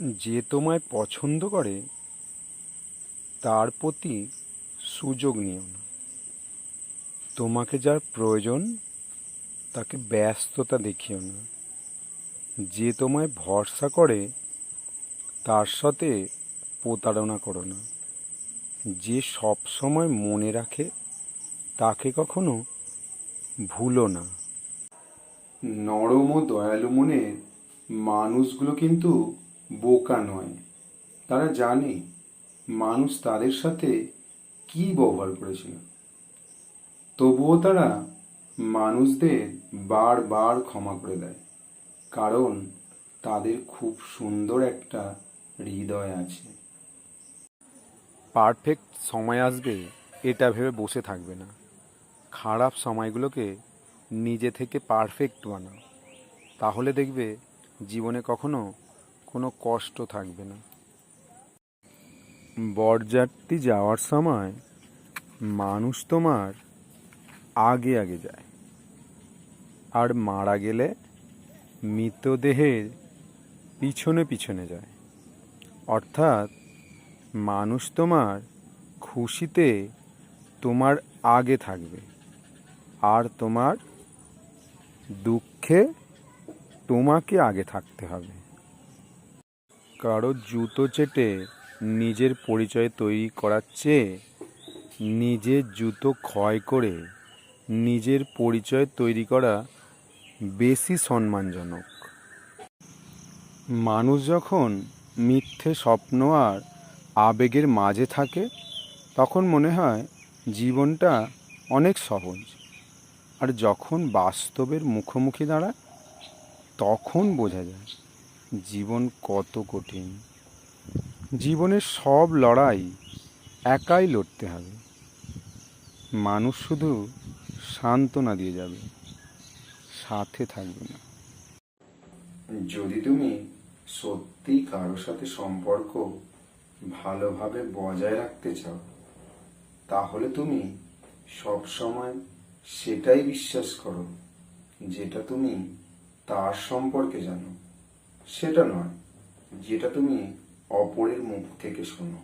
যে তোমায় পছন্দ করে, তার প্রতি সুযোগ নিও না। তোমাকে যার প্রয়োজন, তাকে ব্যস্ততা দেখিও না। যে তোমায় ভরসা করে, তার সাথে প্রতারণা করো না। যে সব সময় মনে রাখে, তাকে কখনো ভুলো না। নরম ও দয়ালু মনের মানুষগুলো কিন্তু বোকা নয়। তারা জানে মানুষ তাদের সাথে কি ব্যবহার করেছিল। তবুও তারা মানুষদের বারবার ক্ষমা করে দেয়, কারণ তাদের খুব সুন্দর একটা হৃদয় আছে। পারফেক্ট সময় আসবে, এটা ভেবে বসে থাকবে না। খারাপ সময়গুলোকে নিজে থেকে পারফেক্ট বানাও। তাহলে দেখবে জীবনে কখনো কোনো কষ্ট থাকবে না। বরযাত্রী যাওয়ার সময় মানুষ তোমার আগে আগে যায়। আর মারা গেলে মৃতদেহের পিছনে পিছনে যায়। অর্থাৎ মানুষ তোমার খুশিতে তোমার আগে থাকবে। আর তোমার দুঃখে তোমাকে আগে থাকতে হবে। কারও জুতো চেটে নিজের পরিচয় তৈরি করার চেয়ে নিজের জুতো ক্ষয় করে নিজের পরিচয় তৈরি করা বেশি সম্মানজনক। মানুষ যখন মিথ্যে স্বপ্ন আর আবেগের মাঝে থাকে, তখন মনে হয় জীবনটা অনেক সহজ। আর যখন বাস্তবের মুখোমুখি দাঁড়ায়, তখন বোঝা যায় জীবন কত কঠিন। জীবনের সব লড়াই একাই লড়তে হবে। মানুষ শুধু সান্ত্বনা দিয়ে যাবে, সাথে থাকবে না। যদি তুমি সত্যি কারোর সাথে সম্পর্ক ভালোভাবে বজায় রাখতে চাও, তাহলে তুমি সব সময় সেটাই বিশ্বাস করো, যেটা তুমি তার সম্পর্কে জানো। সেটা নয়, যেটা তুমি অপরের মুখ থেকে শোনো।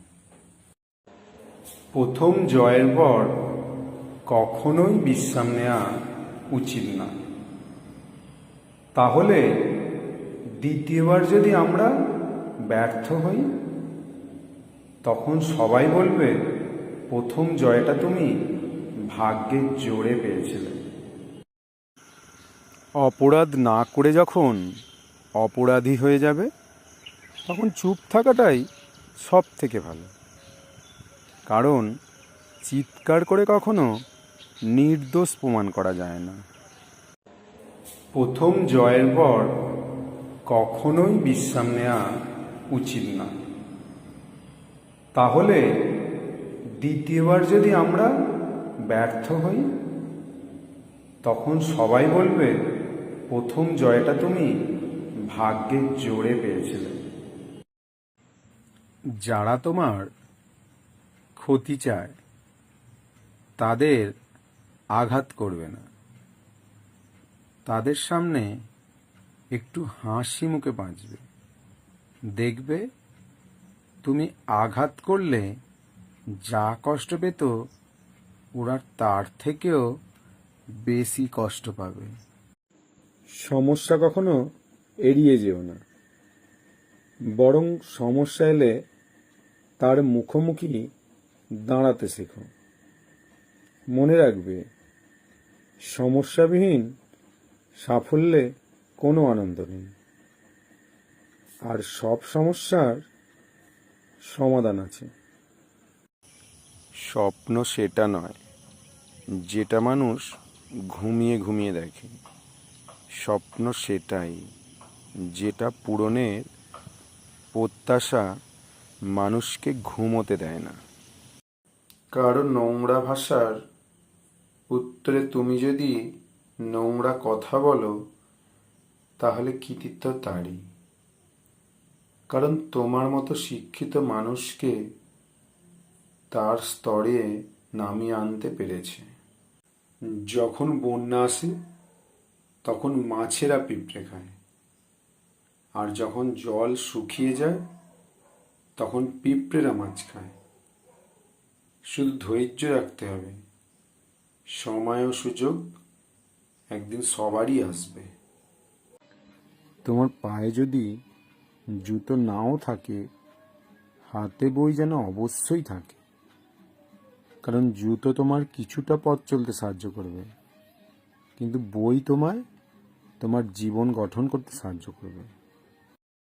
প্রথম জয়ের পর কখনোই বিশ্রাম নেওয়া উচিত না। তাহলে দ্বিতীয়বার যদি আমরা ব্যর্থ হই, তখন সবাই বলবে, প্রথম জয়টা তুমি ভাগ্যের জোরে পেয়েছিলে। অপরাধ না করে যখন অপরাধী হয়ে যাবে, তখন চুপ থাকাটাই সব থেকে ভালো। কারণ চিৎকার করে কখনো নির্দোষ প্রমাণ করা যায় না। প্রথম জয়ের পর কখনোই বিশ্রাম নেওয়া উচিত না। তাহলে দ্বিতীয়বার যদি আমরা ব্যর্থ হই, তখন সবাই বলবে, প্রথম জয়টা তুমি ভাগ্যের জোরে পেয়েছিলে যারা তোমার ক্ষতি চায়, তাদের আঘাত করবে না। তাদের সামনে একটু হাসি মুখে বাঁচবে। দেখবে তুমি আঘাত করলে যা কষ্ট পেত, ওরা তার থেকেও বেশি কষ্ট পাবে। সমস্যা কখনো এড়িয়ে যেও না। বরং সমস্যা এলে তার মুখোমুখি দাঁড়াতে শেখো। মনে রাখবে, সমস্যাবিহীন সাফল্যে কোনো আনন্দ নেই। আর সব সমস্যার সমাধান আছে। স্বপ্ন সেটা নয়, যেটা মানুষ ঘুমিয়ে ঘুমিয়ে দেখে। স্বপ্ন সেটাই। যেটা পূরণের প্রত্যাশা মানুষকে ঘুমোতে দেয় না। কারও নোংরা ভাষার উত্তরে তুমি যদি নোংরা কথা বলো, তাহলে কৃতিত্ব তারই। কারণ তোমার মতো শিক্ষিত মানুষকে তার স্তরে নামিয়ে আনতে পেরেছে। যখন বন্যা আসে, তখন মাছেরা পিঁপড়ে খায়। আর যখন জল শুকিয়ে যায়, তখন পিঁপড়েরা মাছ খায়। শুধু ধৈর্য রাখতে হবে। সময় ও সুযোগ একদিন সবারই আসবে। তোমার পায়ে যদি জুতো নাও থাকে, হাতে বই যেন অবশ্যই থাকে। কারণ জুতো তোমার কিছুটা পথ চলতে সাহায্য করবে। কিন্তু বই তোমায় তোমার জীবন গঠন করতে সাহায্য করবে।